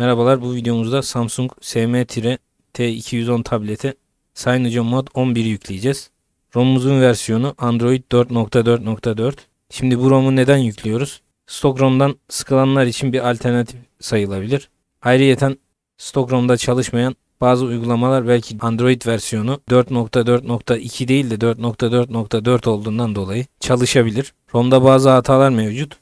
Merhabalar bu videomuzda Samsung SM-T210 tablete Cyanogen Mod 11 yükleyeceğiz. ROM'umuzun versiyonu Android 4.4.4. Şimdi bu ROM'u neden yüklüyoruz? Stok ROM'dan sıkılanlar için bir alternatif sayılabilir. Ayrıyeten stok ROM'da çalışmayan bazı uygulamalar belki Android versiyonu 4.4.2 değil de 4.4.4 olduğundan dolayı çalışabilir. ROM'da bazı hatalar mevcut.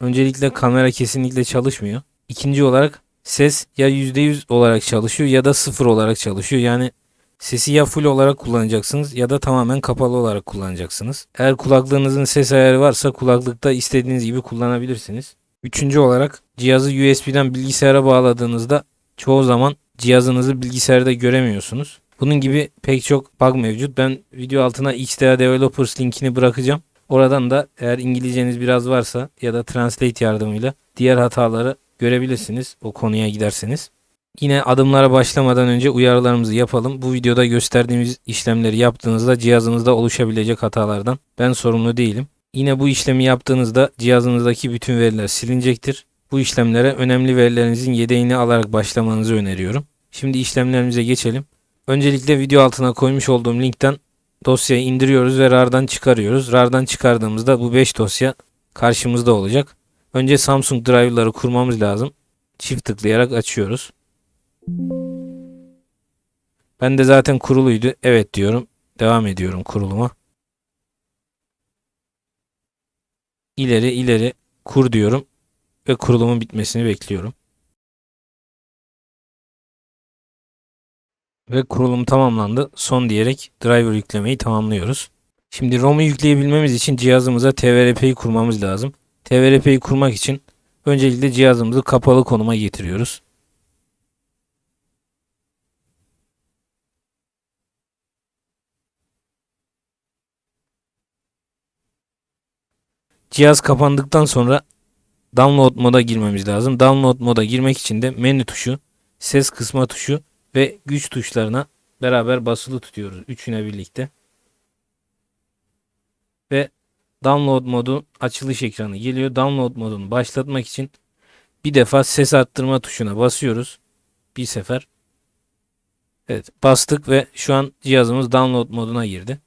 Öncelikle kamera kesinlikle çalışmıyor. İkinci olarak ses ya %100 olarak çalışıyor ya da sıfır olarak çalışıyor. Yani sesi ya full olarak kullanacaksınız ya da tamamen kapalı olarak kullanacaksınız. Eğer kulaklığınızın ses ayarı varsa kulaklıkta istediğiniz gibi kullanabilirsiniz. Üçüncü olarak cihazı USB'den bilgisayara bağladığınızda çoğu zaman cihazınızı bilgisayarda göremiyorsunuz. Bunun gibi pek çok bug mevcut. Ben video altına XDA Developers linkini bırakacağım. Oradan da eğer İngilizceniz biraz varsa ya da Translate yardımıyla diğer hataları görebilirsiniz o konuya giderseniz. Yine adımlara başlamadan önce uyarılarımızı yapalım. Bu videoda gösterdiğimiz işlemleri yaptığınızda cihazınızda oluşabilecek hatalardan ben sorumlu değilim. Yine bu işlemi yaptığınızda cihazınızdaki bütün veriler silinecektir. Bu işlemlere önemli verilerinizin yedeğini alarak başlamanızı öneriyorum. Şimdi işlemlerimize geçelim. Öncelikle video altına koymuş olduğum linkten dosyayı indiriyoruz ve RAR'dan çıkarıyoruz. RAR'dan çıkardığımızda bu 5 dosya karşımızda olacak. Önce Samsung driver'ları kurmamız lazım. Çift tıklayarak açıyoruz. Ben de zaten kuruluydu. Evet diyorum. Devam ediyorum kuruluma. İleri ileri kur diyorum ve kurulumun bitmesini bekliyorum. Ve kurulum tamamlandı. Son diyerek driver yüklemeyi tamamlıyoruz. Şimdi ROM'u yükleyebilmemiz için cihazımıza TVRP'yi kurmamız lazım. TVRP'yi kurmak için öncelikle cihazımızı kapalı konuma getiriyoruz. Cihaz kapandıktan sonra download moda girmemiz lazım. Download moda girmek için de menü tuşu, ses kısma tuşu ve güç tuşlarına beraber basılı tutuyoruz. Üçüne birlikte. Ve download modu açılış ekranı geliyor. Download modunu başlatmak için bir defa ses arttırma tuşuna basıyoruz. Bir sefer. Evet bastık ve şu an cihazımız download moduna girdi.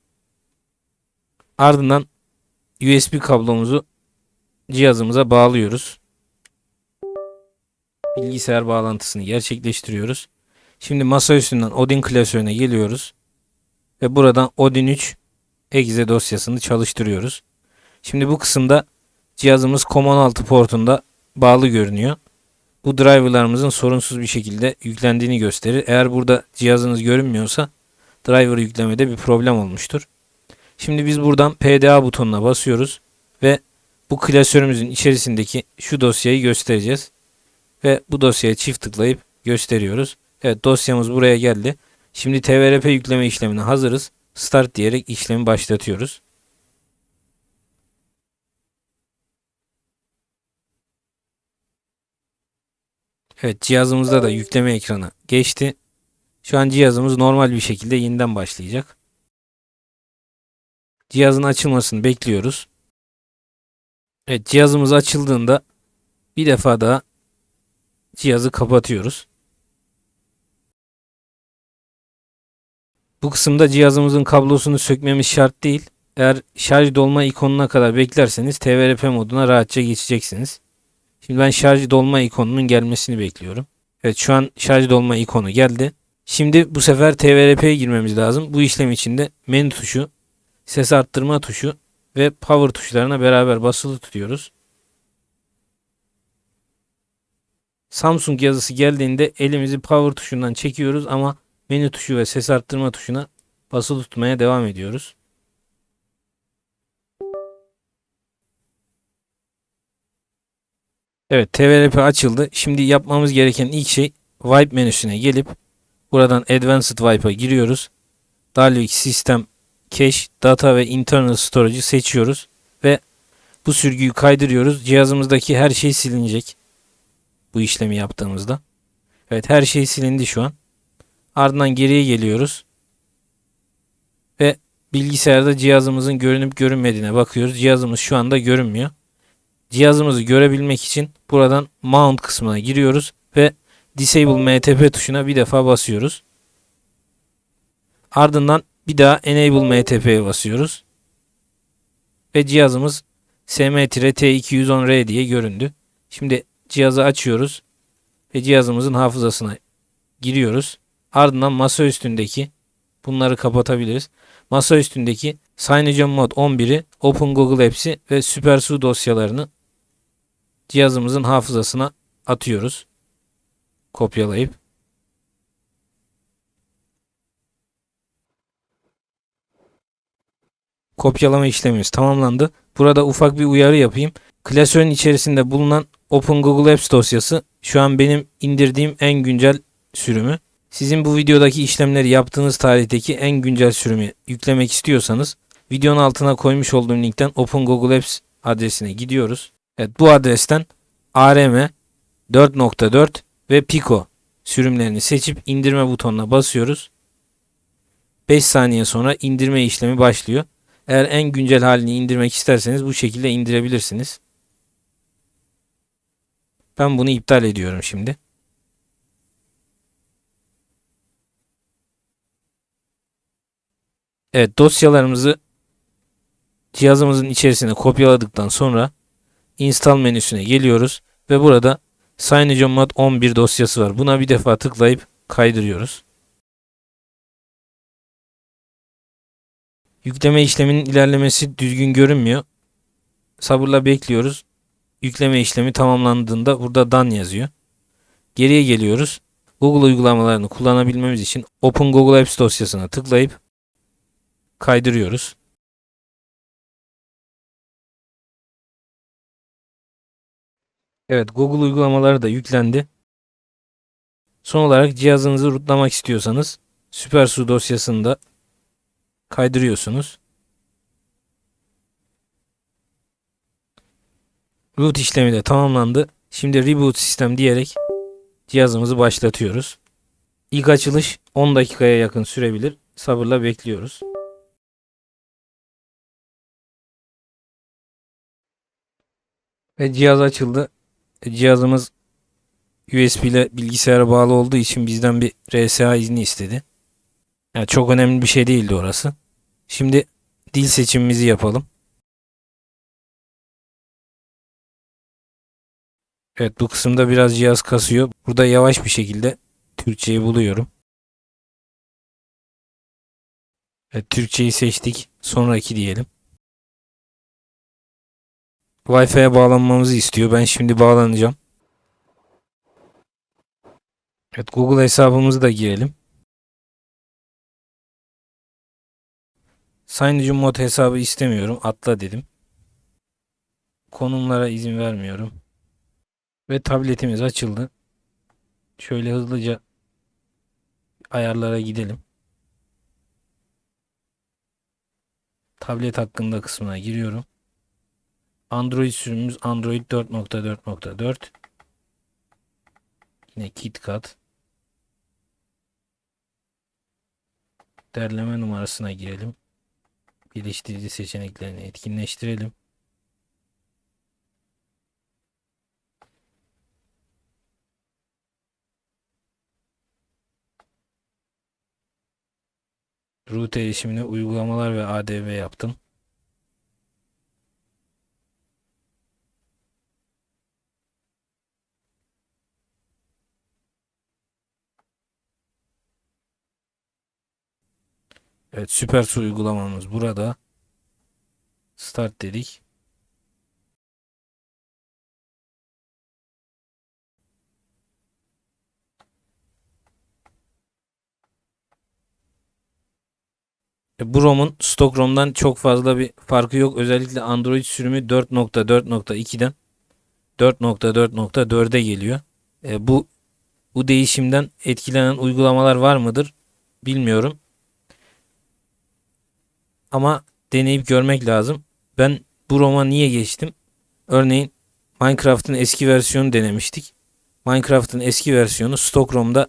Ardından USB kablomuzu cihazımıza bağlıyoruz. Bilgisayar bağlantısını gerçekleştiriyoruz. Şimdi masa üstünden Odin klasörüne geliyoruz. Ve buradan Odin 3 exe dosyasını çalıştırıyoruz. Şimdi bu kısımda cihazımız COM16 portunda bağlı görünüyor. Bu driverlarımızın sorunsuz bir şekilde yüklendiğini gösterir. Eğer burada cihazınız görünmüyorsa driver yüklemede bir problem olmuştur. Şimdi biz buradan PDA butonuna basıyoruz ve bu klasörümüzün içerisindeki şu dosyayı göstereceğiz. Ve bu dosyaya çift tıklayıp gösteriyoruz. Evet dosyamız buraya geldi. Şimdi TVRP yükleme işlemine hazırız. Start diyerek işlemi başlatıyoruz. Evet cihazımızda da yükleme ekranı geçti. Şu an cihazımız normal bir şekilde yeniden başlayacak. Cihazın açılmasını bekliyoruz. Evet cihazımız açıldığında bir defa daha cihazı kapatıyoruz. Bu kısımda cihazımızın kablosunu sökmemiz şart değil. Eğer şarj dolma ikonuna kadar beklerseniz TVRP moduna rahatça geçeceksiniz. Şimdi ben şarj dolma ikonunun gelmesini bekliyorum. Evet şu an şarj dolma ikonu geldi. Şimdi bu sefer TVRP'ye girmemiz lazım. Bu işlem için de menü tuşu, ses arttırma tuşu ve power tuşlarına beraber basılı tutuyoruz. Samsung yazısı geldiğinde elimizi power tuşundan çekiyoruz ama menü tuşu ve ses arttırma tuşuna basılı tutmaya devam ediyoruz. Evet TVRP açıldı. Şimdi yapmamız gereken ilk şey Wipe menüsüne gelip buradan Advanced Wipe'a giriyoruz. Dalvik System Cache, Data ve Internal Storage'ı seçiyoruz ve bu sürgüyü kaydırıyoruz. Cihazımızdaki her şey silinecek. Bu işlemi yaptığımızda. Evet her şey silindi şu an. Ardından geriye geliyoruz. Ve bilgisayarda cihazımızın görünüp görünmediğine bakıyoruz. Cihazımız şu anda görünmüyor. Cihazımızı görebilmek için buradan Mount kısmına giriyoruz ve Disable MTP tuşuna bir defa basıyoruz. Ardından bir daha Enable MTP'ye basıyoruz. Ve cihazımız SM-T210R diye göründü. Şimdi cihazı açıyoruz ve cihazımızın hafızasına giriyoruz. Ardından masa üstündeki bunları kapatabiliriz. Masa üstündeki CyanogenMod 11'i, OpenGoogle Apps'i ve SuperSU dosyalarını cihazımızın hafızasına atıyoruz. Kopyalayıp kopyalama işlemimiz tamamlandı. Burada ufak bir uyarı yapayım. Klasörün içerisinde bulunan OpenGoogle Apps dosyası şu an benim indirdiğim en güncel sürümü. Sizin bu videodaki işlemleri yaptığınız tarihteki en güncel sürümü yüklemek istiyorsanız videonun altına koymuş olduğum linkten OpenGoogle Apps adresine gidiyoruz. Evet bu adresten ARM 4.4 ve Pico sürümlerini seçip indirme butonuna basıyoruz. 5 saniye sonra indirme işlemi başlıyor. Eğer en güncel halini indirmek isterseniz bu şekilde indirebilirsiniz. Ben bunu iptal ediyorum şimdi. Evet dosyalarımızı cihazımızın içerisine kopyaladıktan sonra install menüsüne geliyoruz ve burada CyanogenMod 11 dosyası var. Buna bir defa tıklayıp kaydırıyoruz. Yükleme işleminin ilerlemesi düzgün görünmüyor. Sabırla bekliyoruz. Yükleme işlemi tamamlandığında burada done yazıyor. Geriye geliyoruz. Google uygulamalarını kullanabilmemiz için Open Google Apps dosyasına tıklayıp kaydırıyoruz. Evet Google uygulamaları da yüklendi. Son olarak cihazınızı rootlamak istiyorsanız SuperSU dosyasında kaydırıyorsunuz. Root işlemi de tamamlandı. Şimdi reboot sistem diyerek cihazımızı başlatıyoruz. İlk açılış 10 dakikaya yakın sürebilir. Sabırla bekliyoruz. Ve cihaz açıldı. Cihazımız USB ile bilgisayara bağlı olduğu için bizden bir RSA izni istedi. Yani çok önemli bir şey değildi orası. Şimdi dil seçimimizi yapalım. Evet bu kısımda biraz cihaz kasıyor. Burada yavaş bir şekilde Türkçeyi buluyorum. Evet Türkçeyi seçtik. Sonraki diyelim. Wi-Fi'ye bağlanmamızı istiyor. Ben şimdi bağlanacağım. Evet Google hesabımızı da girelim. Sign mod hesabı istemiyorum. Atla dedim. Konumlara izin vermiyorum. Ve tabletimiz açıldı. Şöyle hızlıca ayarlara gidelim. Tablet hakkında kısmına giriyorum. Android sürümümüz Android 4.4.4 Yine KitKat Derleme numarasına girelim. Geliştirici seçeneklerini etkinleştirelim. Root erişimine uygulamalar ve ADV yaptım. Evet SuperSU uygulamamız burada. Start dedik. E, bu ROM'un stok ROM'dan çok fazla bir farkı yok. Özellikle Android sürümü 4.4.2'den 4.4.4'e geliyor. E, bu bu değişimden etkilenen uygulamalar var mıdır? Bilmiyorum. Ama deneyip görmek lazım. Ben bu Roma niye geçtim? Örneğin Minecraft'ın eski versiyonu denemiştik. Minecraft'ın eski versiyonu Stock ROM'da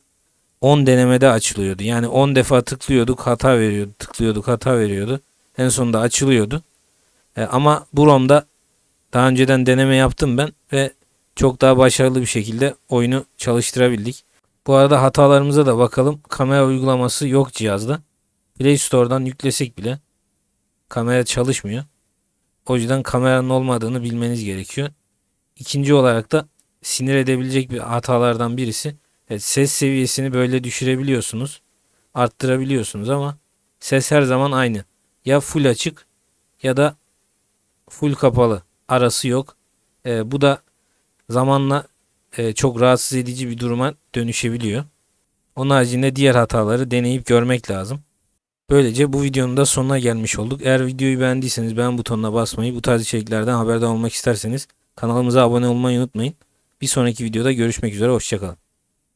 10 denemede açılıyordu. Yani 10 defa tıklıyorduk hata veriyordu. Tıklıyorduk hata veriyordu. En sonunda açılıyordu. E, ama bu ROM'da daha önceden deneme yaptım ben ve çok daha başarılı bir şekilde oyunu çalıştırabildik. Bu arada hatalarımıza da bakalım. Kamera uygulaması yok cihazda. Play Store'dan yüklesek bile kamera çalışmıyor. O yüzden kameranın olmadığını bilmeniz gerekiyor. İkinci olarak da sinir edebilecek bir hatalardan birisi evet, ses seviyesini böyle düşürebiliyorsunuz. Arttırabiliyorsunuz ama ses her zaman aynı. Ya full açık ya da full kapalı. Arası yok. Ee, bu da zamanla e, çok rahatsız edici bir duruma dönüşebiliyor. Onun haricinde diğer hataları deneyip görmek lazım. Böylece bu videonun da sonuna gelmiş olduk. Eğer videoyu beğendiyseniz beğen butonuna basmayı, bu tarz içeriklerden haberdar olmak isterseniz kanalımıza abone olmayı unutmayın. Bir sonraki videoda görüşmek üzere, hoşçakalın.